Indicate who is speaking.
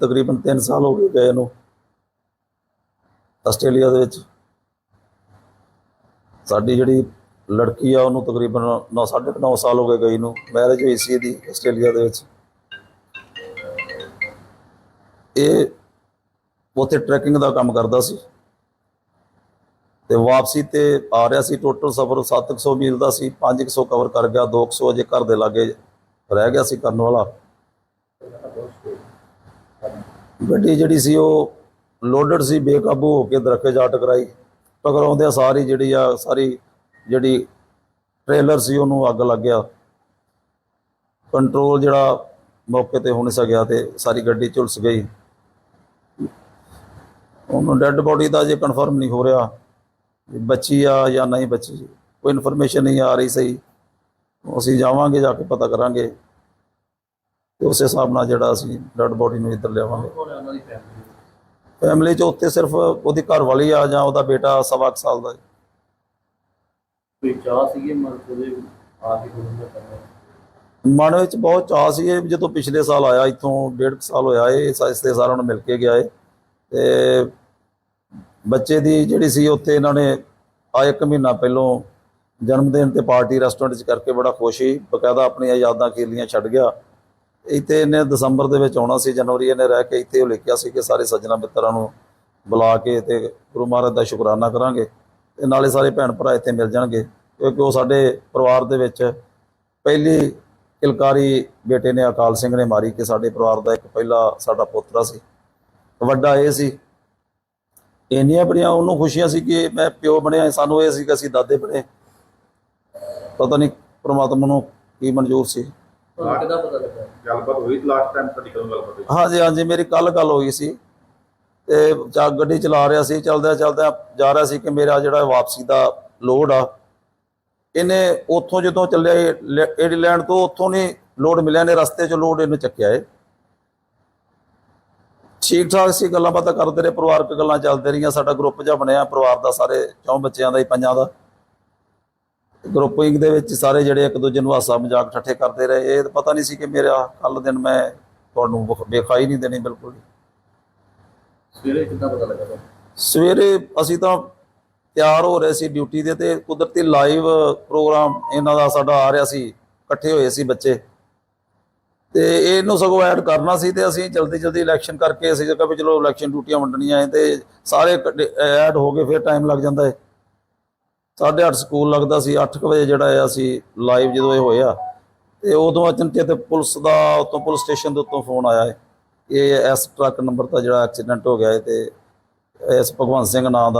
Speaker 1: ਤਕਰੀਬਨ 3 ਸਾਲ ਹੋ ਗਏ ਗਏ ਨੂੰ ਆਸਟ੍ਰੇਲੀਆ ਦੇ ਵਿੱਚ। ਸਾਡੀ ਜਿਹੜੀ ਲੜਕੀ ਆ, ਉਹਨੂੰ ਤਕਰੀਬਨ 9 9.5 ਸਾਲ ਹੋ ਗਏ ਗਈ ਨੂੰ। ਮੈਰਿਜ ਹੋਈ ਸੀ ਇਹਦੀ ਆਸਟ੍ਰੇਲੀਆ ਦੇ ਵਿੱਚ। ਇਹ ਉੱਥੇ ਟਰੈਕਿੰਗ ਦਾ ਕੰਮ ਕਰਦਾ ਸੀ। ਤੇ ਵਾਪਸੀ ਤੇ ਆ ਰਿਹਾ ਸੀ। ਟੋਟਲ ਸਫ਼ਰ 700 ਮੀਲ ਦਾ ਸੀ। 500 ਕਵਰ ਕਰ ਗਿਆ। 200 ਅਜੇ ਘਰ ਦੇ ਲਾਗੇ ਰਹਿ ਗਿਆ ਸੀ ਕਰਨ ਵਾਲਾ। ਗੱਡੀ ਜਿਹੜੀ ਸੀ ਉਹ ਲੋਡਡ ਸੀ, ਬੇਕਾਬੂ ਹੋ ਕੇ ਦਰਖਤ ਜਾ ਟਕਰਾਈ ਟਕਰਾਉਂਦਿਆਂ ਸਾਰੀ ਜਿਹੜੀ ਆ, ਸਾਰੀ ਜਿਹੜੀ ਟ੍ਰੇਲਰ ਸੀ, ਉਹਨੂੰ ਅੱਗ ਲੱਗ ਗਿਆ। ਕੰਟਰੋਲ ਜਿਹੜਾ ਮੌਕੇ ਤੇ ਹੋ ਨਹੀਂ ਸਕਿਆ ਤੇ ਸਾਰੀ ਗੱਡੀ ਝੁਲਸ ਗਈ। ਉਹਨੂੰ ਡੈੱਡ ਬੋਡੀ ਦਾ ਜੇ ਕਨਫਰਮ ਨਹੀਂ ਹੋ ਰਿਹਾ ਬੱਚੀ ਆ ਜਾਂ ਨਹੀਂ ਬੱਚੀ। ਕੋਈ ਇਨਫੋਰਮੇਸ਼ਨ ਨਹੀਂ ਆ ਰਹੀ ਸਹੀ। ਅਸੀਂ ਜਾਵਾਂਗੇ, ਜਾ ਕੇ ਪਤਾ ਕਰਾਂਗੇ। ਤੇ ਉਸੇ ਹਿਸਾਬ ਨਾਲ ਜਿਹੜਾ ਅਸੀਂ ਡੈੱਡ ਬੋਡੀ ਨੂੰ ਇੱਧਰ ਲਿਆਵਾਂਗੇ। ਫੈਮਿਲੀ ਚ ਉੱਤੇ ਸਿਰਫ ਉਹਦੀ ਘਰ ਵਾਲੀ ਆ ਜਾਂ ਉਹਦਾ ਬੇਟਾ ਸਵਾ ਕੁ ਸਾਲ ਦਾ। ਹੈ।
Speaker 2: ਕੋਈ ਚਾਹ ਸੀਗੀ ਮਰਦ ਦੇ ਆ ਕੇ ਗੁਰੂ ਦਾ ਕਰਨਾ
Speaker 1: ਮਨ ਵਿੱਚ ਬਹੁਤ ਚਾਅ ਸੀ ਇਹ ਜਦੋਂ ਪਿਛਲੇ ਸਾਲ ਆਇਆ ਇੱਥੋਂ ਡੇਢ ਕੁ ਸਾਲ ਹੋਇਆ ਇਹ ਇਸ ਤੇ ਸਾਰਿਆਂ ਨੂੰ ਮਿਲ ਕੇ ਗਿਆ ਏ ਤੇ ਬੱਚੇ ਦੀ ਜਿਹੜੀ ਸੀ ਉੱਥੇ ਇਹਨਾਂ ਨੇ ਆ ਇੱਕ ਮਹੀਨਾ ਪਹਿਲੋਂ ਜਨਮ ਦਿਨ ਤੇ ਪਾਰਟੀ ਰੈਸਟੋਰੈਂਟ 'ਚ ਕਰਕੇ ਬੜਾ ਖੁਸ਼ ਸੀ। ਬਕਾਇਦਾ ਆਪਣੀਆਂ ਯਾਦਾਂ ਕੀਲੀਆਂ ਛੱਡ ਗਿਆ। ਇੱਥੇ ਇਹਨੇ ਦਸੰਬਰ ਦੇ ਵਿੱਚ ਆਉਣਾ ਸੀ, ਜਨਵਰੀ ਇਹਨੇ ਰਹਿ ਕੇ ਇੱਥੇ ਉਹ ਲਿਖਿਆ ਸੀ ਕਿ ਸਾਰੇ ਸੱਜਣਾ ਮਿੱਤਰਾਂ ਨੂੰ ਬੁਲਾ ਕੇ ਤੇ ਗੁਰੂ ਮਹਾਰਾਜ ਦਾ ਸ਼ੁਕਰਾਨਾ ਕਰਾਂਗੇ ਤੇ ਨਾਲੇ ਸਾਰੇ ਭੈਣ ਭਰਾ ਇੱਥੇ ਮਿਲ ਜਾਣਗੇ ਕਿਉਂਕਿ ਉਹ ਸਾਡੇ ਪਰਿਵਾਰ ਦੇ ਵਿੱਚ ਪਹਿਲੀ ਕਿਲਕਾਰੀ ਬੇਟੇ ਨੇ ਅਕਾਲ ਸਿੰਘ ਨੇ ਮਾਰੀ ਕਿ ਸਾਡੇ ਪਰਿਵਾਰ ਦਾ ਇੱਕ ਪਹਿਲਾ ਸਾਡਾ ਪੋਤਰਾ ਸੀ। ਵੱਡਾ ਇਹ ਸੀ। ਇੰਨੀਆਂ ਬੜੀਆਂ ਉਹਨੂੰ ਖੁਸ਼ੀਆਂ ਸੀ ਕਿ ਮੈਂ ਪਿਓ ਬਣਿਆ, ਸਾਨੂੰ ਇਹ ਸੀ ਕਿ ਅਸੀਂ ਦਾਦੇ ਬਣੇ। ਪਤਾ ਨਹੀਂ ਪ੍ਰਮਾਤਮਾ ਨੂੰ ਕੀ ਮਨਜ਼ੂਰ ਸੀ।
Speaker 2: ਤੁਹਾਨੂੰ ਕਿੱਦਾਂ ਪਤਾ ਲੱਗਾ।
Speaker 3: ਗੱਲਬਾਤ ਹੋਈ ਲਾਸਟ ਟਾਈਮ ਤੁਹਾਡੀ ਕਦੋਂ ਗੱਲਬਾਤ ਹੋਈ?
Speaker 1: ਹਾਂਜੀ ਹਾਂਜੀ, ਮੇਰੀ ਕੱਲ ਗੱਲ ਹੋਈ ਸੀ। ਤੇ ਚਾ ਗੱਡੀ ਚਲਾ ਰਿਹਾ ਸੀ, ਚਲਦਿਆਂ ਚਲਦਿਆਂ ਜਾ ਰਿਹਾ ਸੀ ਕਿ ਮੇਰਾ ਜਿਹੜਾ ਵਾਪਸੀ ਦਾ ਲੋਡ ਆ, ਇਹਨੇ ਉੱਥੋਂ ਜਦੋਂ ਚੱਲਿਆ ਏਡੀਲੈਂਡ ਤੋਂ ਉੱਥੋਂ ਨਹੀਂ ਲੋਡ ਮਿਲਿਆ ਨੇ ਰਸਤੇ 'ਚ ਲੋਡ ਇਹਨੂੰ ਚੱਕਿਆ ਏ ਠੀਕ ਠਾਕ ਸੀ ਗੱਲਾਂ ਬਾਤਾਂ ਕਰਦੇ ਰਹੇ, ਪਰਿਵਾਰਕ ਗੱਲਾਂ ਚੱਲਦੇ ਰਹੀਆਂ, ਸਾਡਾ ਗਰੁੱਪ ਜਿਹਾ ਬਣਿਆ, ਪਰਿਵਾਰ ਦਾ ਸਾਰੇ ਚੌਂ ਬੱਚਿਆਂ ਦਾ ਹੀ, ਪੰਜਾਂ ਦਾ। ਗਰੁੱਪਿੰਗ ਦੇ ਵਿੱਚ ਸਾਰੇ ਜਿਹੜੇ ਇੱਕ ਦੂਜੇ ਨੂੰ ਹਾਸਾ ਮਜ਼ਾਕ ਠੱਠੇ ਕਰਦੇ ਰਹੇ ਇਹ ਤਾਂ ਪਤਾ ਨਹੀਂ ਸੀ ਕਿ ਮੇਰਾ ਕੱਲ ਦਿਨ ਮੈਂ ਤੁਹਾਨੂੰ ਵਿਖਾਈ ਨਹੀਂ ਦੇਣੀ ਬਿਲਕੁਲ।
Speaker 2: ਸਵੇਰੇ ਕਿੱਦਾਂ ਪਤਾ ਲੱਗਾ?
Speaker 1: ਸਵੇਰੇ ਅਸੀਂ ਤਾਂ ਤਿਆਰ ਹੋ ਰਹੇ ਸੀ ਡਿਊਟੀ ਦੇ ਤੇ ਕੁਦਰਤੀ ਲਾਈਵ ਪ੍ਰੋਗਰਾਮ ਇਹਨਾਂ ਦਾ ਸਾਡਾ ਆ ਰਿਹਾ ਸੀ ਇਕੱਠੇ ਹੋਏ ਸੀ ਬੱਚੇ ਤੇ ਇਹਨੂੰ ਸਗੋਂ ਐਡ ਕਰਨਾ ਸੀ ਤੇ ਅਸੀਂ ਜਲਦੀ ਜਲਦੀ ਇਲੈਕਸ਼ਨ ਕਰਕੇ ਅਸੀਂ ਜਗ੍ਹਾ ਵੀ ਚਲੋ ਇਲੈਕਸ਼ਨ ਡਿਊਟੀਆਂ ਵੰਡਣੀਆਂ ਹੈ ਤੇ ਸਾਰੇ ਐਡ ਹੋ ਗਏ ਫਿਰ ਟਾਈਮ ਲੱਗ ਜਾਂਦਾ ਹੈ 8:30 ਸਕੂਲ ਲੱਗਦਾ ਸੀ 8 ਵਜੇ ਜਿਹੜਾ ਆ ਅਸੀਂ ਲਾਈਵ ਜਦੋਂ ਇਹ ਹੋਇਆ ਤੇ ਉਦੋਂ ਅਚਨਚੇਤ ਪੁਲਿਸ ਦਾ ਉਤੋਂ ਪੁਲਿਸ ਸਟੇਸ਼ਨ ਦੇ ਉੱਤੋਂ ਫੋਨ ਆਇਆ ਹੈ ਇਹ ਇਸ ਟਰੱਕ ਨੰਬਰ ਦਾ ਜਿਹੜਾ ਐਕਸੀਡੈਂਟ ਹੋ ਗਿਆ ਹੈ ਤੇ ਇਸ ਭਗਵੰਤ ਸਿੰਘ ਨਾਂ ਦਾ